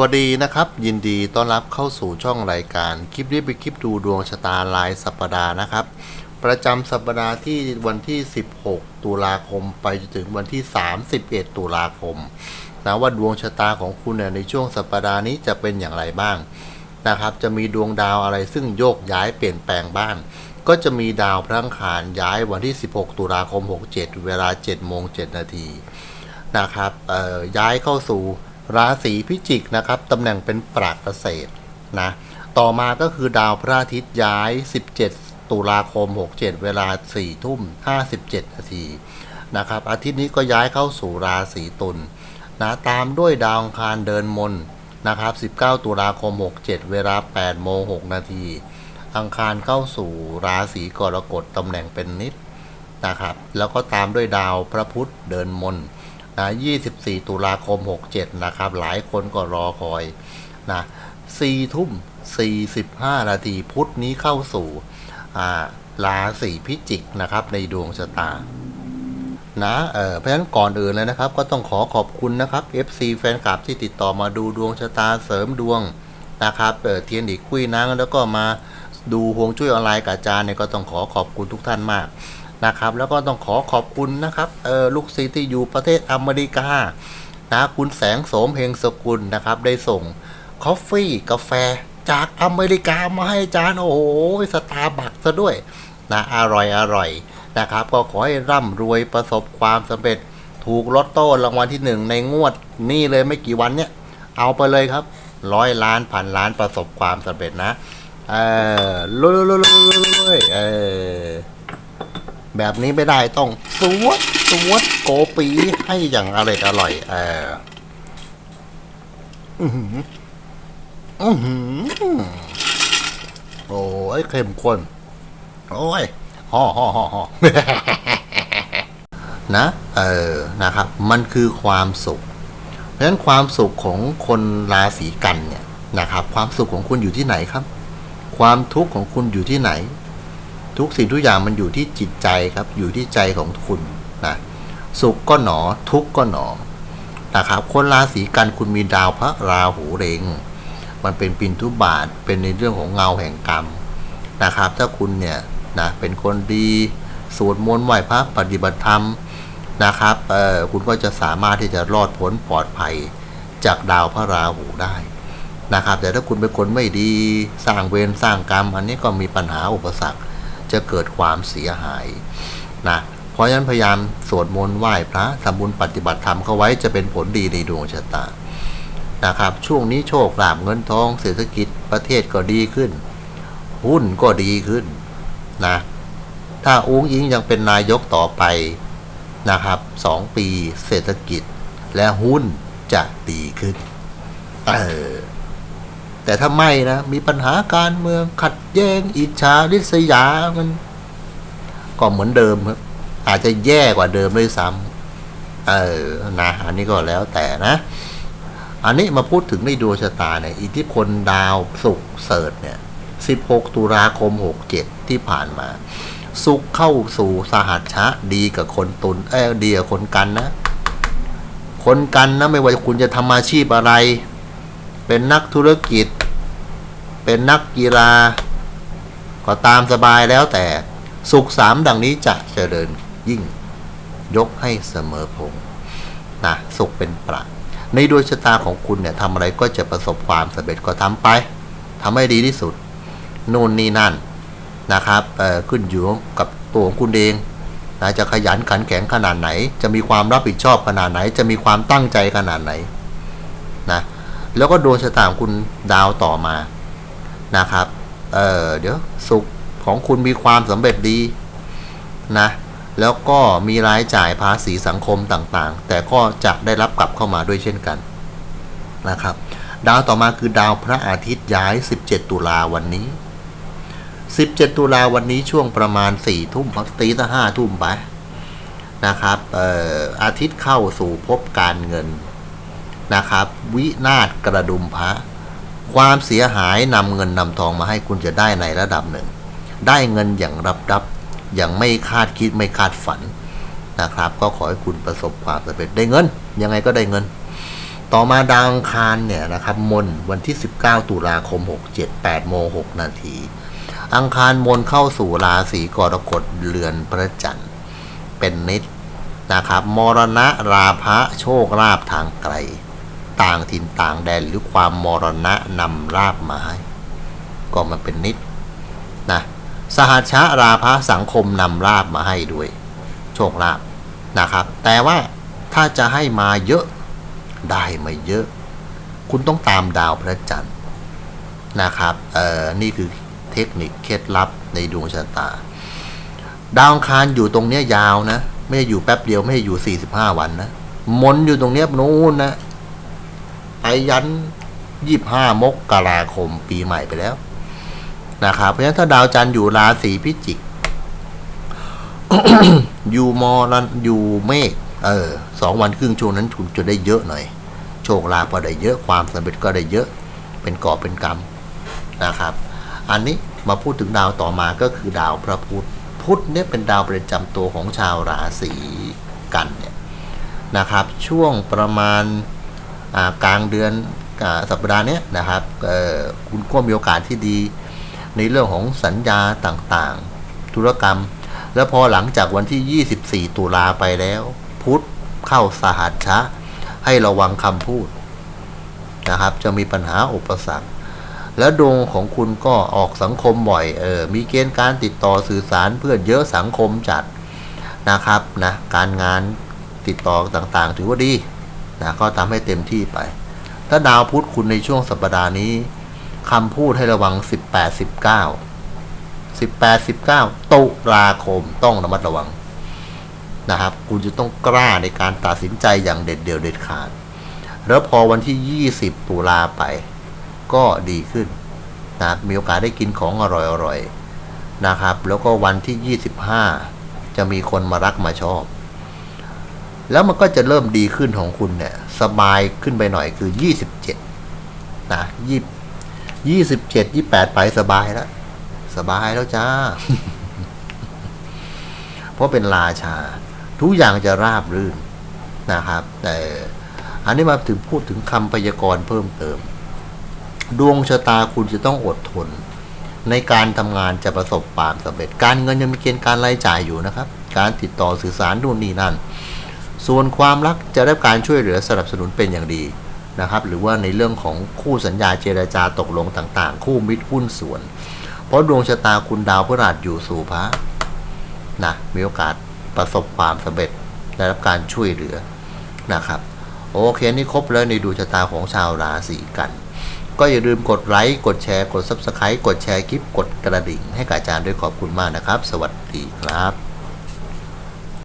วัสดีนะครับ ยินดีต้อนรับเข้าสู่ช่องรายการ คลิปนี้เป็นคลิปดูดวงชะตารายสัปดาห์นะครับ ประจำสัปดาห์ที่วันที่ 16 ตุลาคมไปจนถึงวันที่ 31 ตุลาคมนะว่าดวงชะตาของคุณในช่วงสัปดาห์นี้จะเป็นอย่างไรบ้างนะครับ จะมีดวงดาวอะไรซึ่งโยกย้ายเปลี่ยนแปลงบ้าง ก็จะมีดาวพระอังคารย้ายวันที่ 16 ตุลาคม 67 เวลา7โมง7นาทีนะครับย้ายเข้าสู่ ราศีพิจิกนะครับตำแหน่งเป็นปราเกษตรนะต่อมาก็คือดาวพระอาทิตย์ย้าย 17 ตุลาคม 67 เวลา 4 ทุ่ม 57 นาทีนะครับอาทิตย์นี้ก็ย้ายเข้าสู่ราศีตุลนะตามด้วยดาวอังคารเดินมนนะครับ 19 ตุลาคม 67 เวลา 8 โมง 6 นาทีอังคารเข้าสู่ราศีกรกฎตำแหน่งเป็นนิดนะครับ แล้วก็ตามด้วยดาวพระพุธเดินมน นะ24 ตุลาคม 67 นะครับ หลายคนก็รอคอยนะ4ทุ่ม 45 นาทีพุธนี้เข้าสู่ราศีพิจิกนะครับในดวงชะตานะเออเพราะฉะนั้นก่อนอื่นเลยนะครับ ก็ต้องขอขอบคุณนะครับ FC แฟนคลับที่ติดต่อมาดูดวงชะตาเสริมดวงนะครับเออเทียนอีกคุยนังแล้วก็มาดูฮวงจุ้ยออนไลน์กับอาจารย์เนี่ยก็ต้องขอขอบคุณทุกท่านมาก นะครับ แล้วก็ต้องขอขอบคุณนะครับเออลูกศิษย์ที่อยู่ประเทศอเมริกานะคุณแสงโสมเฮงสกุลนะครับ ได้ส่งคอฟฟี่กาแฟจากอเมริกามาให้จารย์โอ้โหสตาร์บัคซะด้วยนะอร่อยอร่อยนะครับ ก็ขอให้ร่ำรวยประสบความสำเร็จถูกลอตโต้รางวัลที่หนึ่งในงวดนี่เลยไม่กี่วันเนี่ย เอาไปเลยครับร้อยล้านพันล้านประสบความสำเร็จนะ เออลุยลุยลุยลุยลุยเออ แบบนี้ไม่ได้ต้องสวดสวดโกปีให้อย่างอร่อยอร่อยเอออือหืออือหือโอ้ยเข้มข้นโอ้ยห่อห่อห่อห่อนะ เออนะครับ มันคือความสุข เพราะฉะนั้นความสุขของคนราศีกันเนี่ยนะครับ ความสุขของคุณอยู่ที่ไหนครับ ความทุกข์ของคุณอยู่ที่ไหน ทุกสิ่งทุกอย่างมันอยู่ที่จิตใจครับ อยู่ที่ใจของคุณนะสุขก็หนอทุกข์ก็หนอนะครับคนราศีกันคุณมีดาวพระราหูเรงมันเป็นปินทุบาทเป็นในเรื่องของเงาแห่งกรรมนะครับ ถ้าคุณเนี่ยนะเป็นคนดีสวดมนต์ไหว้พระปฏิบัติธรรมนะครับเออคุณก็จะสามารถที่จะรอดพ้นปลอดภัยจากดาวพระราหูได้นะครับ แต่ถ้าคุณเป็นคนไม่ดีสร้างเวรสร้างกรรม อันนี้ก็มีปัญหาอุปสรรค จะเกิดความเสียหายนะเพราะฉะนั้นพยายามสวดมนต์ไหว้พระทำบุญปฏิบัติธรรมเข้าไว้จะเป็นผลดีในดวงชะตานะครับ ช่วงนี้โชคลาภเงินทองเศรษฐกิจประเทศก็ดีขึ้น หุ้นก็ดีขึ้นนะถ้าอุ้งอิงยังเป็นนายกต่อไปนะครับสองปีเศรษฐกิจและหุ้นจะดีขึ้น เออ แต่ถ้าไม่นะมีปัญหาการเมืองขัดแย้งอิจฉาริษยามันก็เหมือนเดิมครับ อาจจะแย่กว่าเดิมด้วยซ้ำเออนะอันนี้ก็แล้วแต่นะ อันนี้มาพูดถึงในดวงชะตาเนี่ยอิทธิพลดาวศุกเสริฐเนี่ย 16 ตุลาคม 67 ที่ผ่านมา สุขเข้าสู่สหัชชะดีกับคนตุนเอ้ยดีกับคนกันนะ คนกันนะไม่ว่าคุณจะทำอาชีพอะไร เป็นนักธุรกิจ เป็นนักกีฬา ก็ตามสบายแล้วแต่สุขสามดังนี้จะเจริญยิ่ง ยกให้เสมอพงนะสุขเป็นประในดวงชะตาของคุณเนี่ยทำอะไรก็จะประสบความสำเร็จก็ทำไปทำให้ดีที่สุด นู่นนี่นั่นนะครับขึ้นอยู่กับตัวของคุณเองนะจะขยันขันแข็งขนาดไหน จะมีความรับผิดชอบขนาดไหน จะมีความตั้งใจขนาดไหนนะ แล้วก็ดวงชะตาของคุณดาวต่อมานะครับเเดี๋ยวสุขของคุณมีความสำเร็จดีนะ แล้วก็มีรายจ่ายภาษีสังคมต่างๆ แต่ก็จะได้รับกลับเข้ามาด้วยเช่นกันนะครับ ดาวต่อมาคือดาวพระอาทิตย์ย้าย 17 ตุลาวันนี้ 17 ตุลาวันนี้ช่วงประมาณ 4 ทุ่มตีตั้งห้าทุ่มไปนะครับอาทิตย์เข้าสู่ภพการเงิน นะครับ วินาศกระดุมพระ ความเสียหายนำเงินนำทองมาให้คุณจะได้ในระดับหนึ่ง ได้เงินอย่างรับรับอย่างไม่คาดคิดไม่คาดฝันนะครับ ก็ขอให้คุณประสบความสำเร็จได้เงิน ยังไงก็ได้เงิน ต่อมาดาวังคารเนี่ยนะครับมนวันที่ 19 ตุลาคม 67 8โมง6นาทีอังคารมนเข้าสู่ราศีกรกฎเรือนพระจันทร์เป็นนิดนะครับ มรณะราพะโชคลาภทางไกล ต่างถิ่นต่างแดนหรือความมรณะนำลาบมาให้ก็มันเป็นนิดนะสหชชะราพะสังคมนำลาบมาให้ด้วย โชคลาภนะครับ แต่ว่าถ้าจะให้มาเยอะได้ไม่เยอะ คุณต้องตามดาวพระจันทร์นะครับเอ่อนี่คือเทคนิคเคล็ดลับในดวงชะตา ดาวอังคารอยู่ตรงเนี้ยยาวนะ ไม่ได้อยู่แป๊บเดียวไม่ได้อยู่ 45 วันนะมนอยู่ตรงเนี้ยนู้นนะ ไปยัน25มกราคมปีใหม่ไปแล้วนะครับเพราะฉะนั้นถ้าดาวจันทร์อยู่ราศีพิจิก อยู่มอรันอยู่เมฆเออสองวันครึ่งช่วงนั้นคุณจะได้เยอะหน่อย โชคลาภก็ได้เยอะความสำเร็จก็ได้เยอะ เป็นก่อเป็นกรรมนะครับ อันนี้มาพูดถึงดาวต่อมาก็คือดาวพระพุธพุธเนี่ยเป็นดาวประจำตัวของชาวราศีกันเนี่ยนะครับ ช่วงประมาณ กลางเดือนอสัปดาห์นี้นะครับคุณก็มีโอกาสที่ดี ในเรื่องของสัญญาต่างๆ ธุรกรรม แล้วพอหลังจากวันที่ 24 ตุลาไปแล้ว พุธเข้าสหัชชะ ให้ระวังคำพูดนะครับ จะมีปัญหาอุปสรรค แล้วดวงของคุณก็ออกสังคมบ่อยเออมีเกณฑ์การติดต่อสื่อสารเพื่อนเยอะสังคมจัดนะครับนะการงานติดต่อต่างๆ ถือว่าดี นะก็ทำให้เต็มที่ไป ถ้าดาวพุธคุณในช่วงสัปดาห์นี้คำพูดให้ระวัง 18 19 18 19ตุลาคมต้องระมัดระวังนะครับ คุณจะต้องกล้าในการตัดสินใจอย่างเด็ดเดี่ยวเด็ดขาด แล้วพอวันที่ 20 ตุลาไป ก็ดีขึ้นนะมีโอกาสได้กินของอร่อยๆนะครับ แล้วก็วันที่ 25 จะมีคนมารักมาชอบ แล้วมันก็จะเริ่มดีขึ้นของคุณเนี่ย สบายขึ้นไปหน่อยคือ 27นะยี่ยี่สิบเจ็ดยี่แปดไปสบายแล้ว สบายแล้วจ้า เพราะเป็นราชา ทุกอย่างจะราบรื่นนะครับ แต่อันนี้มาถึงพูดถึงคำพยากรณ์เพิ่มเติม ดวงชะตาคุณจะต้องอดทน ในการทำงานจะประสบความสำเร็จ การเงินยังมีเกณฑ์การรายจ่ายอยู่นะครับ การติดต่อสื่อสารนู่นนี่นั่น ส่วนความรักจะได้รับการช่วยเหลือสนับสนุนเป็นอย่างดีนะครับ หรือว่าในเรื่องของคู่สัญญาเจรจาตกลงต่างๆ คู่มิตรหุ้นส่วน เพราะดวงชะตาคุณดาวพฤหัสอยู่สู่พระนะมีโอกาสประสบความสำเร็จได้รับการช่วยเหลือนะครับ โอเคนี่ครบแล้วในดวงชะตาของชาวราศีกัน ก็อย่าลืมกดไลค์กดแชร์กด Subscribe กดแชร์คลิปกดกระดิ่ง ให้กับอาจารย์ด้วยขอบคุณมากนะครับ สวัสดีครับ